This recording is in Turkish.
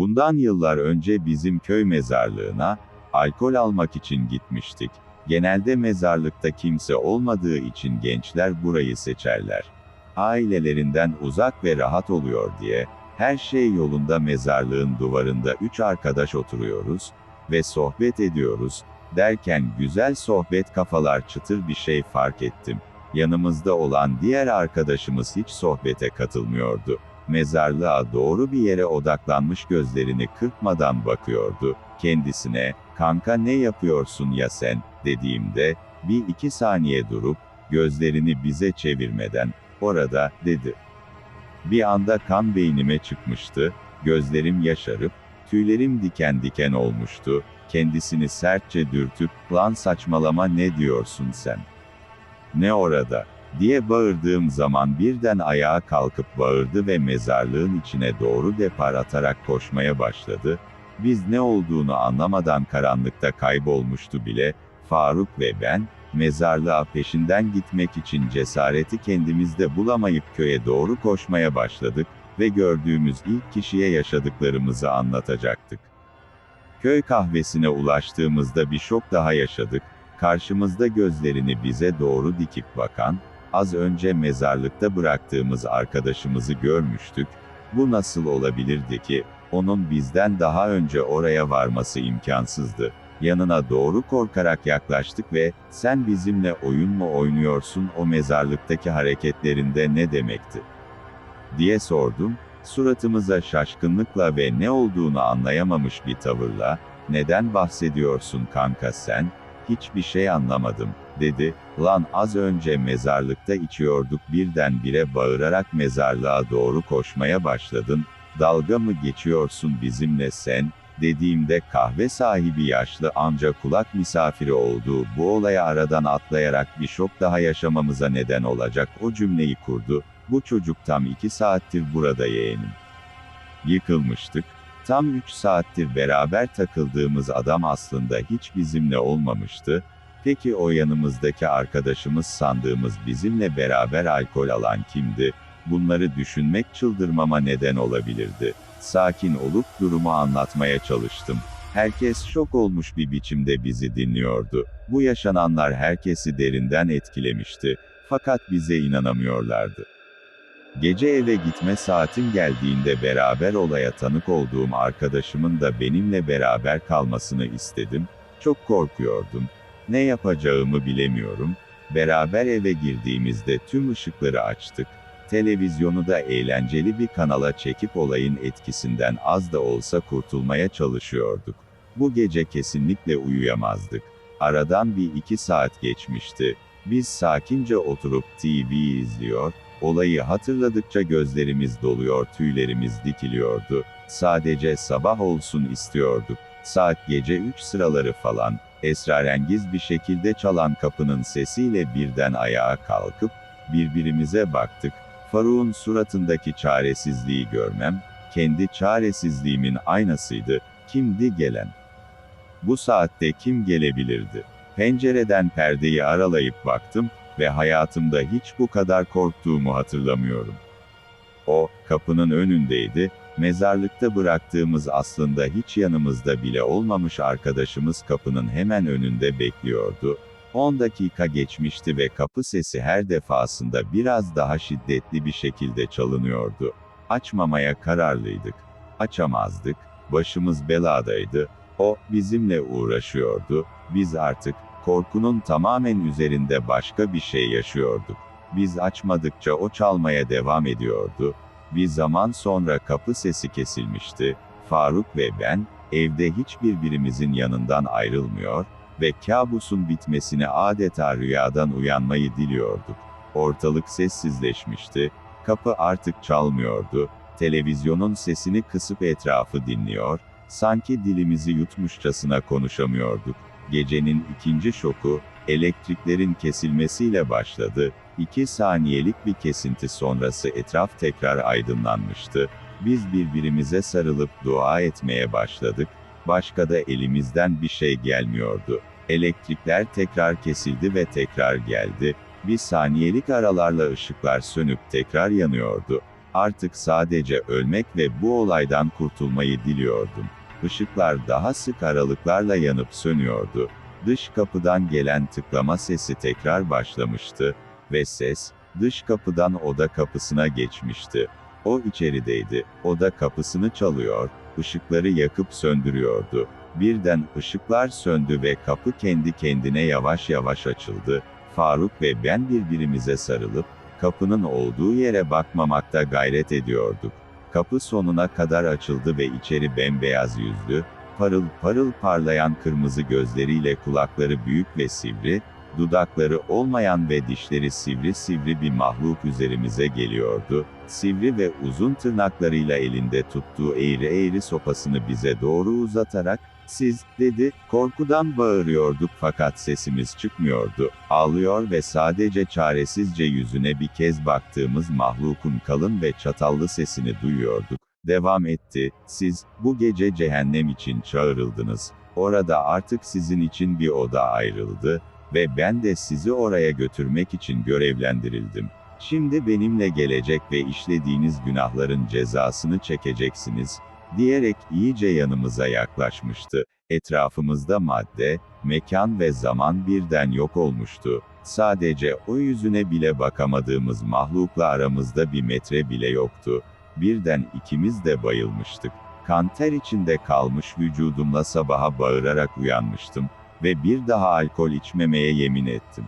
Bundan yıllar önce bizim köy mezarlığına, alkol almak için gitmiştik. Genelde mezarlıkta kimse olmadığı için gençler burayı seçerler. Ailelerinden uzak ve rahat oluyor diye, her şey yolunda mezarlığın duvarında üç arkadaş oturuyoruz ve sohbet ediyoruz, derken güzel sohbet kafalar çıtır bir şey fark ettim. Yanımızda olan diğer arkadaşımız hiç sohbete katılmıyordu. Mezarlığa doğru bir yere odaklanmış gözlerini kırpmadan bakıyordu. Kendisine, kanka ne yapıyorsun ya sen, dediğimde, bir iki saniye durup, gözlerini bize çevirmeden, orada, dedi. Bir anda kan beynime çıkmıştı, gözlerim yaşarıp, tüylerim diken diken olmuştu, kendisini sertçe dürtüp, lan saçmalama ne diyorsun sen? Ne orada? Diye bağırdığım zaman birden ayağa kalkıp bağırdı ve mezarlığın içine doğru depar atarak koşmaya başladı. Biz ne olduğunu anlamadan karanlıkta kaybolmuştu bile, Faruk ve ben, mezarlığa peşinden gitmek için cesareti kendimizde bulamayıp köye doğru koşmaya başladık ve gördüğümüz ilk kişiye yaşadıklarımızı anlatacaktık. Köy kahvesine ulaştığımızda bir şok daha yaşadık. Karşımızda gözlerini bize doğru dikip bakan, az önce mezarlıkta bıraktığımız arkadaşımızı görmüştük. Bu nasıl olabilirdi ki, onun bizden daha önce oraya varması imkansızdı. Yanına doğru korkarak yaklaştık ve, sen bizimle oyun mu oynuyorsun o mezarlıktaki hareketlerinde ne demekti? diye sordum, suratımıza şaşkınlıkla ve ne olduğunu anlayamamış bir tavırla, neden bahsediyorsun kanka sen, hiçbir şey anlamadım, dedi, lan az önce mezarlıkta içiyorduk birdenbire bağırarak mezarlığa doğru koşmaya başladın, dalga mı geçiyorsun bizimle sen, dediğimde kahve sahibi yaşlı amca kulak misafiri olduğu bu olaya aradan atlayarak bir şok daha yaşamamıza neden olacak o cümleyi kurdu, bu çocuk tam iki saattir burada yeğenim. Yıkılmıştık, tam üç saattir beraber takıldığımız adam aslında hiç bizimle olmamıştı, peki o yanımızdaki arkadaşımız sandığımız bizimle beraber alkol alan kimdi, bunları düşünmek çıldırmama neden olabilirdi. Sakin olup durumu anlatmaya çalıştım. Herkes şok olmuş bir biçimde bizi dinliyordu. Bu yaşananlar herkesi derinden etkilemişti. Fakat bize inanamıyorlardı. Gece eve gitme saatim geldiğinde beraber olaya tanık olduğum arkadaşımın da benimle beraber kalmasını istedim. Çok korkuyordum. Ne yapacağımı bilemiyorum. Beraber eve girdiğimizde tüm ışıkları açtık. Televizyonu da eğlenceli bir kanala çekip olayın etkisinden az da olsa kurtulmaya çalışıyorduk. Bu gece kesinlikle uyuyamazdık. Aradan bir iki saat geçmişti. Biz sakince oturup TV izliyor, olayı hatırladıkça gözlerimiz doluyor, tüylerimiz dikiliyordu. Sadece sabah olsun istiyorduk. Saat gece 3 sıraları falan, esrarengiz bir şekilde çalan kapının sesiyle birden ayağa kalkıp, birbirimize baktık. Faruk'un suratındaki çaresizliği görmem, kendi çaresizliğimin aynasıydı. Kimdi gelen? Bu saatte kim gelebilirdi? Pencereden perdeyi aralayıp baktım ve hayatımda hiç bu kadar korktuğumu hatırlamıyorum. O, kapının önündeydi, mezarlıkta bıraktığımız aslında hiç yanımızda bile olmamış arkadaşımız kapının hemen önünde bekliyordu. 10 dakika geçmişti ve kapı sesi her defasında biraz daha şiddetli bir şekilde çalınıyordu. Açmamaya kararlıydık. Açamazdık, başımız beladaydı, o, bizimle uğraşıyordu, biz artık, korkunun tamamen üzerinde başka bir şey yaşıyorduk. Biz açmadıkça o çalmaya devam ediyordu. Bir zaman sonra kapı sesi kesilmişti. Faruk ve ben, evde hiçbirbirimizin yanından ayrılmıyor ve kabusun bitmesini adeta rüyadan uyanmayı diliyorduk. Ortalık sessizleşmişti, kapı artık çalmıyordu, televizyonun sesini kısıp etrafı dinliyor, sanki dilimizi yutmuşçasına konuşamıyorduk. Gecenin ikinci şoku, elektriklerin kesilmesiyle başladı, iki saniyelik bir kesinti sonrası etraf tekrar aydınlanmıştı. Biz birbirimize sarılıp dua etmeye başladık, başka da elimizden bir şey gelmiyordu. Elektrikler tekrar kesildi ve tekrar geldi, bir saniyelik aralarla ışıklar sönüp tekrar yanıyordu. Artık sadece ölmek ve bu olaydan kurtulmayı diliyordum. Işıklar daha sık aralıklarla yanıp sönüyordu. Dış kapıdan gelen tıklama sesi tekrar başlamıştı ve ses, dış kapıdan oda kapısına geçmişti. O içerideydi, oda kapısını çalıyor, ışıkları yakıp söndürüyordu. Birden ışıklar söndü ve kapı kendi kendine yavaş yavaş açıldı. Faruk ve ben birbirimize sarılıp, kapının olduğu yere bakmamakta gayret ediyorduk. Kapı sonuna kadar açıldı ve içeri bembeyaz yüzlü, parıl parıl parlayan kırmızı gözleriyle kulakları büyük ve sivri, dudakları olmayan ve dişleri sivri sivri bir mahluk üzerimize geliyordu. Sivri ve uzun tırnaklarıyla elinde tuttuğu eğri eğri sopasını bize doğru uzatarak, siz, dedi, korkudan bağırıyorduk fakat sesimiz çıkmıyordu. Ağlıyor ve sadece çaresizce yüzüne bir kez baktığımız mahlukun kalın ve çatallı sesini duyuyorduk. Devam etti, siz, bu gece cehennem için çağrıldınız. Orada artık sizin için bir oda ayrıldı ve ben de sizi oraya götürmek için görevlendirildim. Şimdi benimle gelecek ve işlediğiniz günahların cezasını çekeceksiniz, diyerek iyice yanımıza yaklaşmıştı. Etrafımızda madde, mekan ve zaman birden yok olmuştu. Sadece o yüzüne bile bakamadığımız mahlukla aramızda bir metre bile yoktu. Birden ikimiz de bayılmıştık. Kanter içinde kalmış vücudumla sabaha bağırarak uyanmıştım ve bir daha alkol içmemeye yemin ettim.